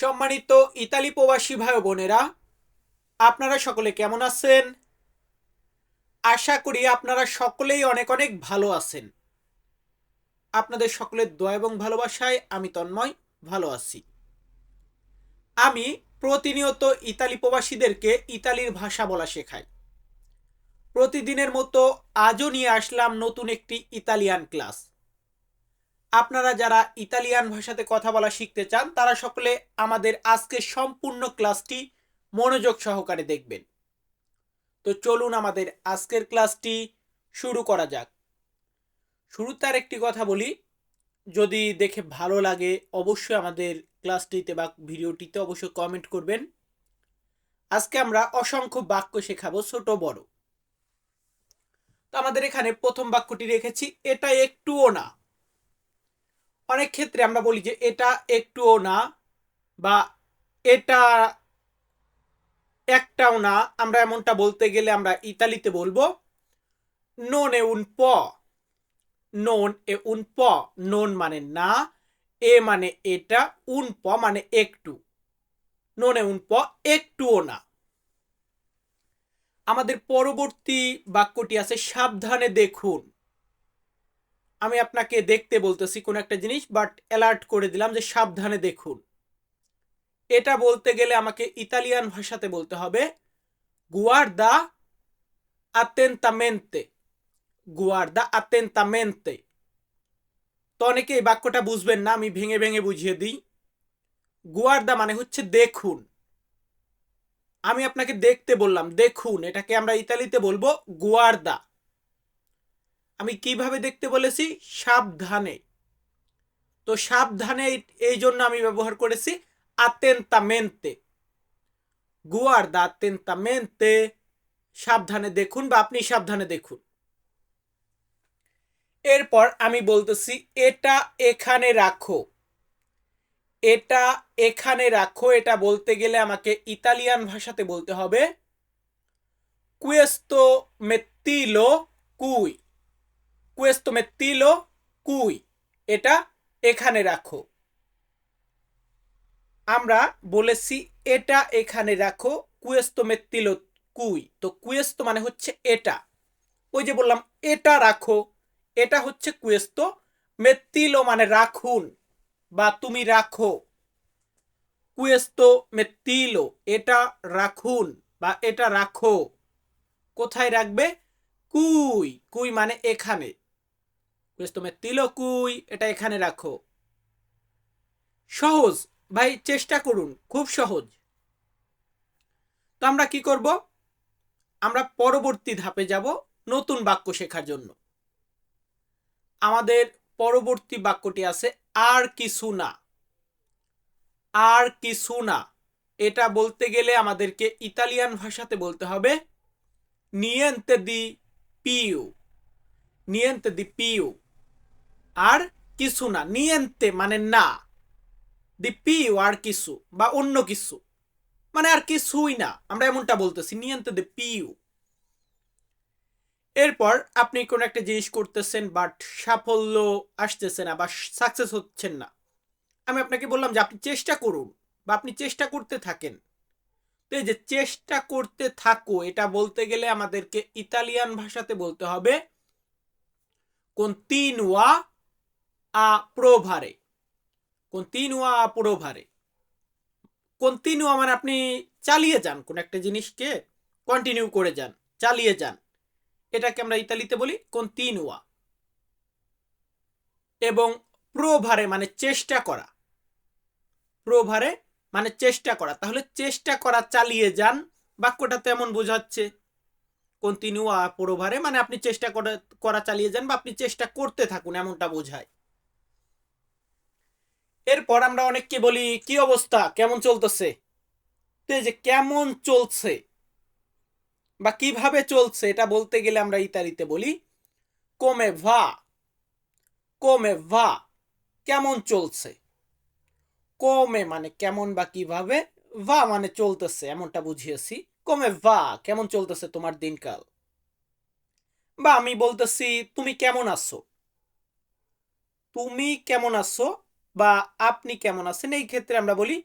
সম্মানিত ইতালি প্রবাসী ভাই বোনেরা, আপনারা সকলে কেমন আছেন? আশা করি আপনারা সকলেই অনেক অনেক ভালো আছেন। আপনাদের সকলের দয়া এবং ভালোবাসায় আমি তন্ময়, ভালো আছি। আমি প্রতিনিয়ত ইতালি প্রবাসীদেরকে ইতালির ভাষা বলা শেখাই। প্রতিদিনের মতো আজও নিয়ে আসলাম নতুন একটি ইতালিয়ান ক্লাস। আপনারা যারা ইতালিয়ান ভাষাতে কথা বলা শিখতে চান, তারা সকলে আমাদের আজকের সম্পূর্ণ ক্লাসটি মনোযোগ সহকারে দেখবেন। তো চলুন আমাদের আজকের ক্লাসটি শুরু করা যাক। শুরুতে আর একটি কথা বলি। যদি দেখে ভালো লাগে, অবশ্যই আমাদের ক্লাসটিতে বা ভিডিওটিতে অবশ্যই কমেন্ট করবেন। আজকে আমরা অসংখ্য বাক্য শেখাবো, ছোট, বড়। তো আমাদের এখানে প্রথম বাক্যটি রেখেছি, এটা একটুও না। অনেক ক্ষেত্রে আমরা বলি যে এটা একটুও না বা এটা একটাও না। আমরা এমনটা বলতে গেলে আমরা ইতালিতে বলব নন এ উন প নন এ উন প নন মানে না। এ মানে এটা। উন প মানে একটু। নন এ উন প একটুও না। আমাদের পরবর্তী বাক্যটি আছে, সাবধানে দেখুন। আমি আপনাকে দেখতে বলতেছি কোন একটা জিনিস বাট অ্যালার্ট করে দিলাম যে সাবধানে দেখুন। এটা বলতে গেলে আমাকে ইতালিয়ান ভাষাতে বলতে হবে গুয়ার্দা আতেন্তামেন্তে গুয়ার্দা আতেন্তামেন্তে তো অনেকে এই বাক্যটা বুঝবেন না, আমি ভেঙে ভেঙে বুঝিয়ে দিই। গুয়ার্দা মানে হচ্ছে দেখুন। আমি আপনাকে দেখতে বললাম, দেখুন। এটাকে আমরা ইতালিতে বলব গুয়ার্দা আমি কীভাবে দেখতে বলেছি? সাবধানে। তো সাবধানে এই জন্য আমি ব্যবহার করেছি আতেন্তামেন্তে। গুয়ার্দা, আতেন্তামেন্তে। সাবধানে দেখুন বা আপনি সাবধানে দেখুন। এরপর আমি বলতেছি, এটা এখানে রাখো। এটা এখানে রাখো। এটা বলতে গেলে আমাকে ইতালিয়ান ভাষাতে বলতে হবে কুয়েস্তো মেত্তিলো কুই কুয়েস্তো মেত্তিলো কুই এটা এখানে রাখো আমরা বলেছি এটা এখানে রাখো কুয়েস্তো মেত্তিলো কুই তো কুয়েস্তো মানে হচ্ছে এটা ওই যে বললাম এটা রাখো এটা হচ্ছে কুয়েস্তো মেত্তিলো মানে রাখুন বা তুমি রাখো কুয়েস্তো মেত্তিলো এটা রাখুন বা এটা রাখো কোথায় রাখবে কুই কুই মানে এখানে কুয়েস্তো মেত্তিলো কুই? এটা এখানে রাখো। সহজ। ভাই, চেষ্টা করুন। খুব সহজ। তো আমরা কি করব? আমরা পরবর্তী ধাপে যাব নতুন বাক্য শেখার জন্য। আমাদের পরবর্তী বাক্যটি আছে, আর কিছু না। আর কিছু না। এটা বলতে গেলে আমাদেরকে ইতালিয়ান ভাষাতে বলতে হবে, নিয়েন্তে দি পিউ। নিয়েন্তে দি পিউ। আর কিছু না, নিয়েন্তে মানে না। দি পিউ আর কিছু বা অন্য কিছু মানে আর কিছুই না। আমরা এমনটা বলতেছি নিয়ন্ত্রণ দি পিউ এরপর আপনি কোন একটা জিনিস করতেছেন বাট সাফল্য আসতেছে না বা সাকসেস হচ্ছেন না। আমি আপনাকে বললাম যে আপনি চেষ্টা করুন বা আপনি চেষ্টা করতে থাকেন। তো এই যে চেষ্টা করতে থাকো, এটা বলতে গেলে আমাদেরকে ইতালিয়ান ভাষাতে বলতে হবে কন্টিনুয়া আ প্রোভারে কন্টিনুয়া আ প্রোভারে কন্টিনিউ মানে আপনি চালিয়ে যান কোন একটা জিনিসকে কন্টিনিউ করে যান, চালিয়ে যান। এটাকে আমরা ইতালিতে বলি কন্টিনুয়া এবং প্রোভারে মানে চেষ্টা করা। প্রোভারে মানে চেষ্টা করা। তাহলে চেষ্টা করা চালিয়ে যান, বাক্যটা তেমন বোঝাচ্ছে। কন্টিনিউয়া প্রোভারে মানে আপনি চেষ্টা করা চালিয়ে যান বা আপনি চেষ্টা করতে থাকুন, এমনটা বোঝায়। এরপর আমরা অনেককে বলি, কি অবস্থা? কেমন চলতেছে? এই যে কেমন চলছে বা কীভাবে চলছে এটা বলতে গেলে আমরা ইতালিতে বলি, কমে ভা কোমে ভা কেমন চলছে? কমে মানে কেমন বা কীভাবে? ভা মানে চলতেছে, এমনটা বুঝিয়েছি। কমে ভা কেমন চলতেছে তোমার দিনকাল? বা আমি বলতেছি, তুমি কেমন আছো? তুমি কেমন আছো? বা আপনি কেমন আছেন? এই ক্ষেত্রে আমরা বলি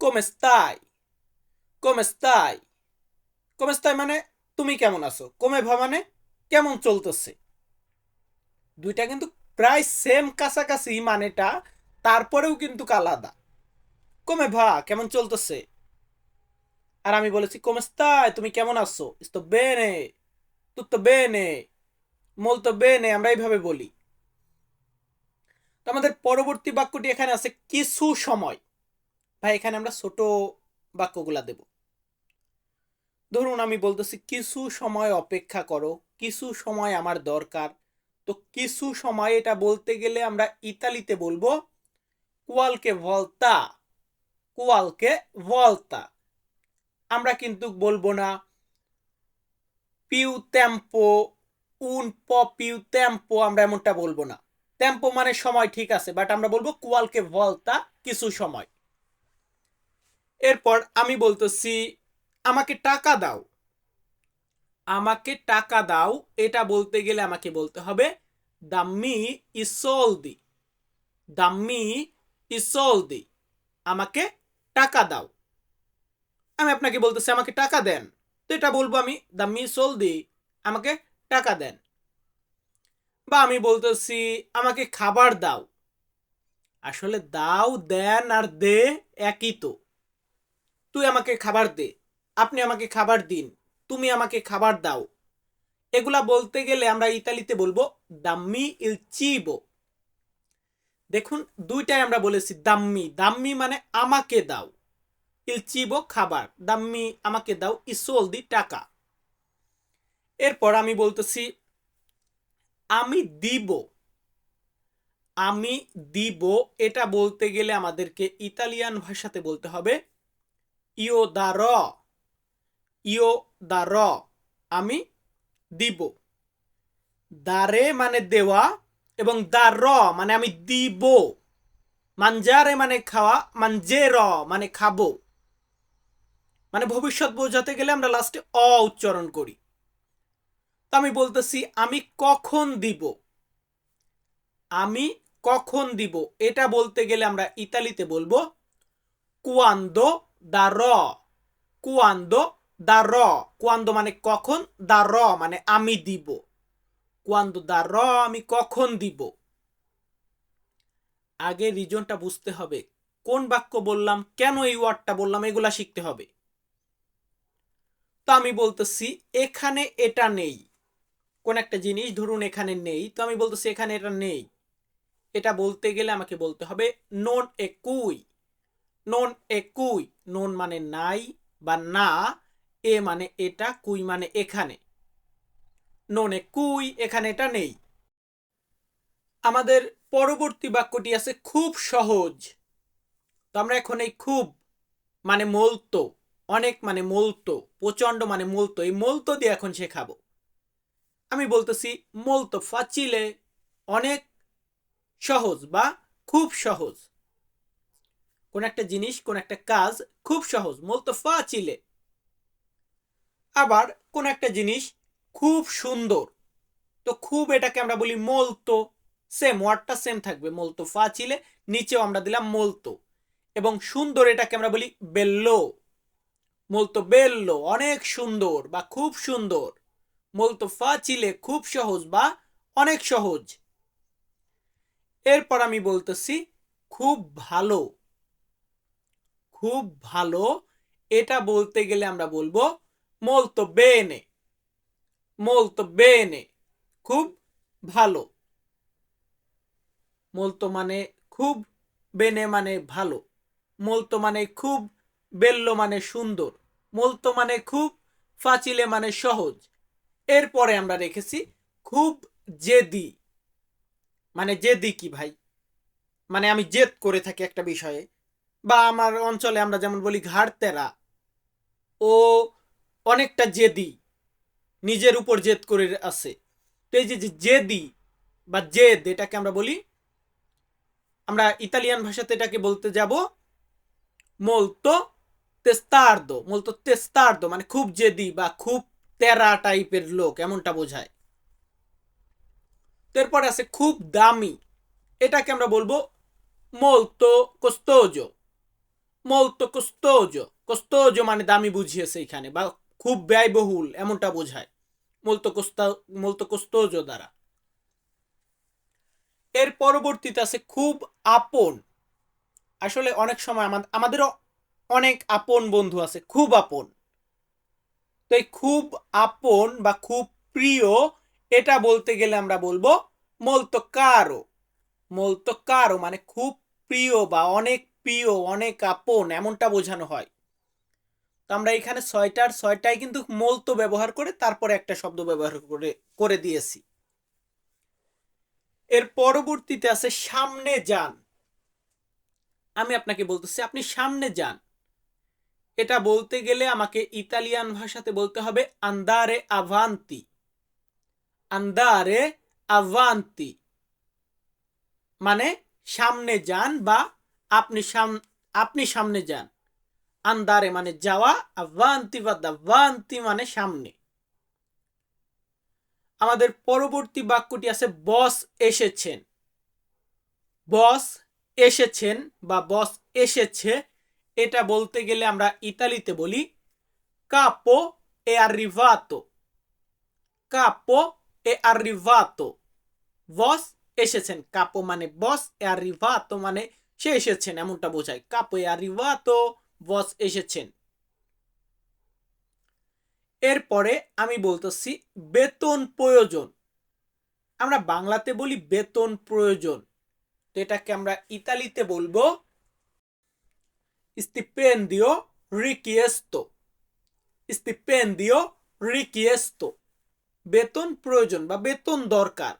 stai come stai মানে তুমি কেমন আছো? কমে ভা মানে কেমন চলতেছে? দুইটা কিন্তু প্রায় সেম কাছাকাছি মানেটা, তারপরেও কিন্তু আলাদা। কমে ভা, কেমন চলতেছে? আর আমি বলেছি, কমে স্তাই তুমি কেমন আছো? তো বেনে তো বেনে molto bene আমরা এইভাবে বলি। তো আমাদের পরবর্তী বাক্যটি এখানে আছে, কিছু সময়। ভাই, এখানে আমরা ছোট বাক্যগুলা দেব। ধরুন আমি বলতেছি, কিছু সময় অপেক্ষা করো, কিছু সময় আমার দরকার। তো কিছু সময় এটা বলতে গেলে আমরা ইতালিতে বলব, কোয়ালকে ভলতা। কোয়ালকে ভলতা। আমরা কিন্তু বলব না, পিউ টেম্পো উন প পিউ টেম্পো আমরা এমনটা বলব না। টেম্পো মানে সময় ঠিক আছে বাট আমরা বলব কোয়ালকে ভলতা কিছু সময়। এরপর আমি বলতেছি, আমাকে টাকা দাও। আমাকে টাকা দাও, এটা বলতে গেলে আমাকে বলতে হবে, দাম্মি ইসলদি দাম্মি ইসলদি আমাকে টাকা দাও। আমি আপনাকে বলতেছি, আমাকে টাকা দেন। তো এটা বলব আমি, দাম্মি সলদি আমাকে টাকা দেন। বা আমি বলতেছি, আমাকে খাবার দাও। আসলে দাও, দেন আর দে একই তো। তুই আমাকে খাবার দে, আপনি আমাকে খাবার দিন, তুমি আমাকে খাবার দাও। এগুলা বলতে গেলে আমরা ইতালিতে বলব, দাম্মি ইল চিবো। দেখুন, দুইটাই আমরা বলেছি, দাম্মি। দাম্মি মানে আমাকে দাও। ইল চিবো খাবার, দাম্মি আমাকে দাও ইসোল দি টাকা। এরপর আমি বলতেছি আমি দিব। আমি দিব, এটা বলতে গেলে আমাদেরকে ইতালিয়ান ভাষাতে বলতে হবে ইও দা র ইও দা র আমি দিব। দারে মানে দেওয়া এবং দা র মানে আমি দিব। মানজারে মানে খাওয়া মানজে র মানে খাব। মানে ভবিষ্যৎ বোঝাতে গেলে আমরা লাস্টে অ উচ্চারণ করি। আমি বলতেছি, আমি কখন দিব? আমি কখন দিব? এটা বলতে গেলে আমরা ইতালিতে বলব, কুয়ান্দো দা র কুয়ান্দো দা র কুয়ান্দো মানে কখন দা র মানে আমি দিব। কুয়ান্দো দা র আমি কখন দিব? আগে রিজনটা বুঝতে হবে, কোন বাক্য বললাম, কেন এই ওয়ার্ডটা বললাম, এগুলা শিখতে হবে। তো আমি বলতেছি, এখানে এটা নেই। কোন একটা জিনিস ধরুন এখানে নেই, তো আমি বলতেছি এখানে এটা নেই। এটা বলতে গেলে আমাকে বলতে হবে নন এ কুই নন এ কুই নন মানে নাই বা না, এ মানে এটা, কুই মানে এখানে। নন এ কুই এখানে এটা নেই। আমাদের পরবর্তী বাক্যটি আছে খুব সহজ। তো আমরা এখন এই খুব মানে মলতো, অনেক মানে মলতো প্রচণ্ড মানে মলতো, এই মলতো দিয়ে এখন শেখাবো। আমি বলতেছি মলতো ফাচিলে অনেক সহজ বা খুব সহজ। কোন একটা জিনিস, কোন একটা কাজ খুব সহজ মলতো ফাচিলে। আবার কোন একটা জিনিস খুব সুন্দর, তো খুব এটাকে আমরা বলি মলতো সেম ওয়ার্ডটা সেম থাকবে মলতো ফাচিলে, নিচেও আমরা দিলাম মলতো এবং সুন্দর এটাকে আমরা বলি বেল্লো। মলতো বেল্লো, অনেক সুন্দর বা খুব সুন্দর। মলতো ফাচিলে খুব সহজ বা অনেক সহজ। এরপর আমি বলতেছি, খুব ভালো। খুব ভালো, এটা বলতে গেলে আমরা বলব molto bene molto বেনে খুব ভালো। molto মানে খুব বেনে মানে ভালো। molto মানে খুব বেল্লো মানে সুন্দর। molto মানে খুব ফাচিলে মানে সহজ। এরপরে আমরা রেখেছি খুব জেদি। মানে জেদি কি ভাই? মানে আমি জেদ করে থাকি একটা বিষয়ে। বা আমার অঞ্চলে আমরা যেমন বলি ঘাড়তেরা। ও অনেকটা জেদি। নিজের উপর জেদ করে আছে। তো এই যে জেদি বা জেদ এটাকে আমরা বলি, আমরা ইতালিয়ান ভাষাতে এটাকে বলতে যাব মলতো তেস্তার্দ। মলতো তেস্তার্দ মানে খুব জেদি বা খুব তেরা টাইপের লোক, এমনটা বোঝায়। এরপর আছে খুব দামি। এটাকে আমরা বলব মলতো কোস্তোজো। molto costoso costoso মানে দামি বুঝিয়েছে এখানে, বা খুব ব্যয়বহুল, এমনটা বোঝায়। molto costa molto costoso দ্বারা। এর পরবর্তীতে আছে খুব আপন। আসলে অনেক সময় আমা- আমাদেরও অনেক আপন বন্ধু আছে, খুব আপন। তো এই খুব আপন বা খুব প্রিয় এটা বলতে গেলে আমরা বলব molto caro molto caro মানে খুব প্রিয় বা অনেক প্রিয়, অনেক আপন এমনটা বোঝানো হয়। তো আমরা এখানে ছয়টার ছয়টাই কিন্তু মলতো ব্যবহার করে তারপরে একটা শব্দ ব্যবহার করে করে দিয়েছি। এর পরবর্তীতে আছে সামনে যান। আমি আপনাকে বলতেছি, আপনি সামনে যান। এটা বলতে গেলে আমাকে ইতালিয়ান ভাষাতে বলতে হবে আন্দারে আভান্তি। আন্দারে আভান্তি। মানে সামনে যান বা আপনি আপনি সামনে যান। আন্দারে মানে যাওয়া, আভান্তি বা দাভান্তি মানে সামনে। আমাদের পরবর্তী বাক্যটি আছে, বস এসেছেন। বস এসেছেন বা বস এসেছে এটা বলতে গেলে আমরা ইতালিতে বলি কাপো এ arrivato কাপো এ arrivato বস এসেছেন। কাপো মানে বস এ arrivato মানে সে এসেছেন, এমনটা বোঝায়। কাপো এ arrivato বস এসেছেন। এরপরে আমি বলতেছি বেতন প্রয়োজন। আমরা বাংলাতে বলি বেতন প্রয়োজন। তো এটাকে আমরা ইতালিতে বলব stipendio richiesto stipendio richiesto বেতন প্রয়োজন বা বেতন দরকার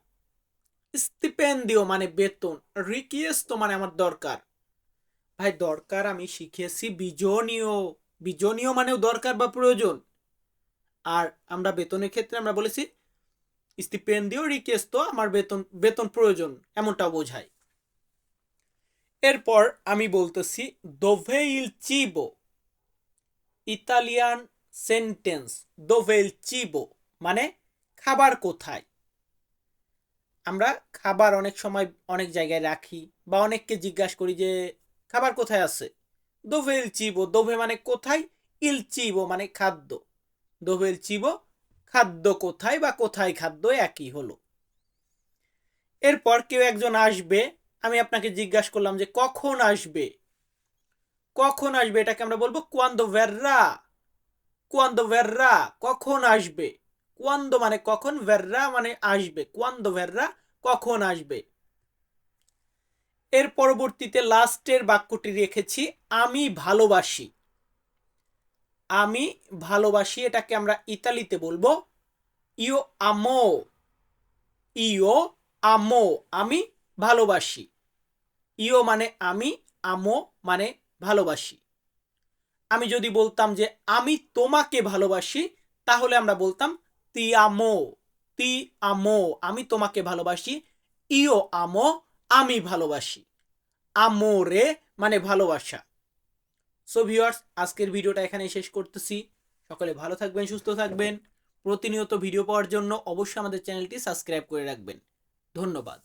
স্টিপেন্ডিও মানে বেতন রিকিয়েস্তো মানে আমার দরকার ভাই দরকার আমি শিখেছি বিজনীয় বিজনীয় মানেও দরকার বা প্রয়োজন আর আমরা বেতনের ক্ষেত্রে আমরা বলেছি স্টিপেন্ডিও রিকেস্তো আমার বেতন বেতন প্রয়োজন এমনটা বোঝায় এরপর আমি বলতেছি দোভেইল চিবো ইতালিয়ান সেন্টেন্স দোভেল চিবো মানে খাবার কোথায়? আমরা খাবার অনেক সময় অনেক জায়গায় রাখি বা অনেককে জিজ্ঞাসা করি যে, খাবার কোথায় আছে? দোভেল চিবো দোভে মানে কোথায়? ইল চিবো মানে খাদ্য। দোভেল চিবো খাদ্য কোথায় বা কোথায় খাদ্য? একই হলো। এরপর কেউ একজন আসবে আমি আপনাকে জিজ্ঞাসা করলাম যে কখন আসবে? কখন আসবে? এটাকে আমরা বলব কোয়ান্দো ভেররা। কোয়ান্দো ভেররা কখন আসবে? কোয়ান্দো মানে কখন? ভেররা মানে আসবে। কোয়ান্দো ভেররা কখন আসবে? এর পরবর্তীতে লাস্টের বাক্যটি রেখেছি, আমি ভালোবাসি। আমি ভালোবাসি এটাকে আমরা ইতালিতে বলব ইও আমো। ইও আমো, আমি ভালোবাসি। ইও মানে আমি, আমো মানে ভালোবাসি। আমি যদি বলতাম যে আমি তোমাকে ভালোবাসি, তাহলে আমরা বলতাম তি আমো তি আমো, আমি তোমাকে ভালোবাসি, ইও আমো, আমি ভালোবাসি। আমো রে মানে ভালোবাসা। সো ভিউয়ার্স আজকের ভিডিওটা এখানে শেষ করতেছি। সকলে ভালো থাকবেন, সুস্থ থাকবেন। প্রতিনিয়ত ভিডিও পাওয়ার জন্য অবশ্যই আমাদের চ্যানেলটি সাবস্ক্রাইব করে রাখবেন। ধন্যবাদ।